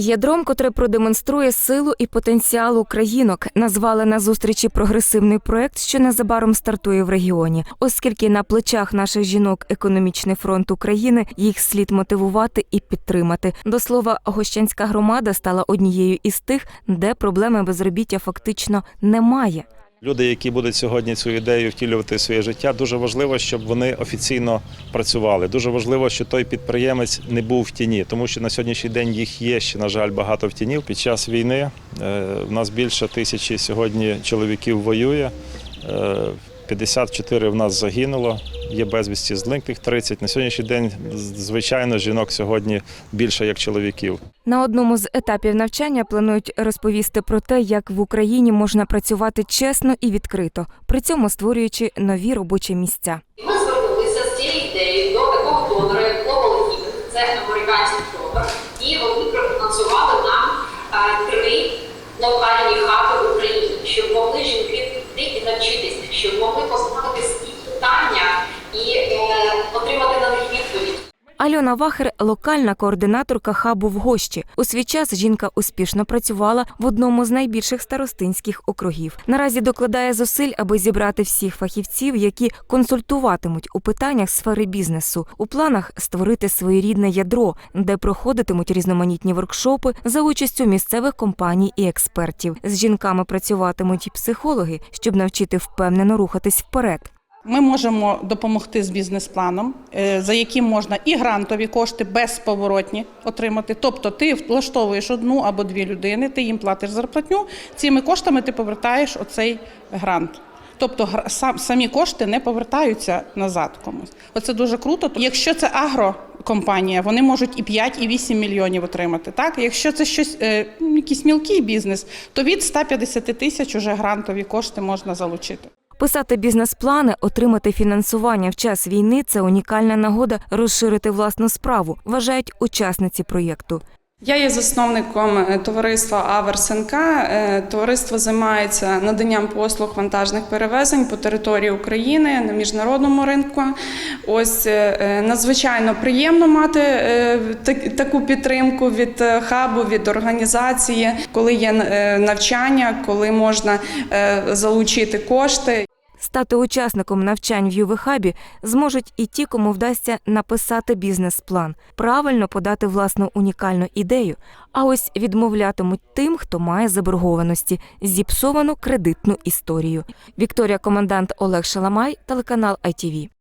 Ядром, котре продемонструє силу і потенціал українок, назвали на зустрічі прогресивний проект, що незабаром стартує в регіоні, оскільки на плечах наших жінок економічний фронт України їх слід мотивувати і підтримати. До слова, гощанська громада стала однією із тих, де проблеми безробіття фактично немає. Люди, які будуть сьогодні цю ідею втілювати в своє життя, дуже важливо, щоб вони офіційно працювали. Дуже важливо, що той підприємець не був в тіні, тому що на сьогоднішній день їх є ще, на жаль, багато в тіні. Під час війни е, в нас більше тисячі сьогодні чоловіків воює. Е, 54 в нас загинуло, є безвісті зниклих 30. На сьогоднішній день, звичайно, жінок сьогодні більше як чоловіків. На одному з етапів навчання планують розповісти про те, як в Україні можна працювати чесно і відкрито, при цьому створюючи нові робочі місця. Ми звернулися з цією ідеєю до такого донора, як Global Healing, це американський донор, і вони профінансували нам е, три локальні хаби в Україні, щоб могли жінки щоб могли поставити свої питання і е, отримати на них відповідь. Альона Вахер локальна координаторка хабу в Гощі. У свій час жінка успішно працювала в одному з найбільших старостинських округів. Наразі докладає зусиль, аби зібрати всіх фахівців, які консультуватимуть у питаннях сфери бізнесу. У планах створити своєрідне ядро, де проходитимуть різноманітні воркшопи за участю місцевих компаній і експертів. З жінками працюватимуть і психологи, щоб навчити впевнено рухатись вперед. Ми можемо допомогти з бізнес-планом, е, за яким можна і грантові кошти безповоротні отримати. Тобто ти влаштовуєш одну або дві людини, ти їм платиш зарплатню, цими коштами ти повертаєш оцей грант. Тобто самі кошти не повертаються назад комусь. Оце дуже круто. Якщо це агрокомпанія, вони можуть і 5, і 8 мільйонів отримати. Так, якщо це щось, е, якийсь мілкий бізнес, то від 150 тисяч уже грантові кошти можна залучити. Писати бізнес-плани, отримати фінансування в час війни це унікальна нагода розширити власну справу, вважають учасниці проєкту. Я є засновником е, товариства Аверс НК. Е, Товариство займається наданням послуг вантажних перевезень по території України на міжнародному ринку. Ось е, надзвичайно приємно мати таку підтримку від хабу, від організації, коли є навчання, коли можна залучити кошти. Стати учасником навчань в ЮВХабі зможуть і ті, кому вдасться написати бізнес-план, правильно подати власну унікальну ідею. А ось відмовлятимуть тим, хто має заборгованості, зіпсовану кредитну історію. Вікторія Командант Олег Шаламай, телеканал ITV.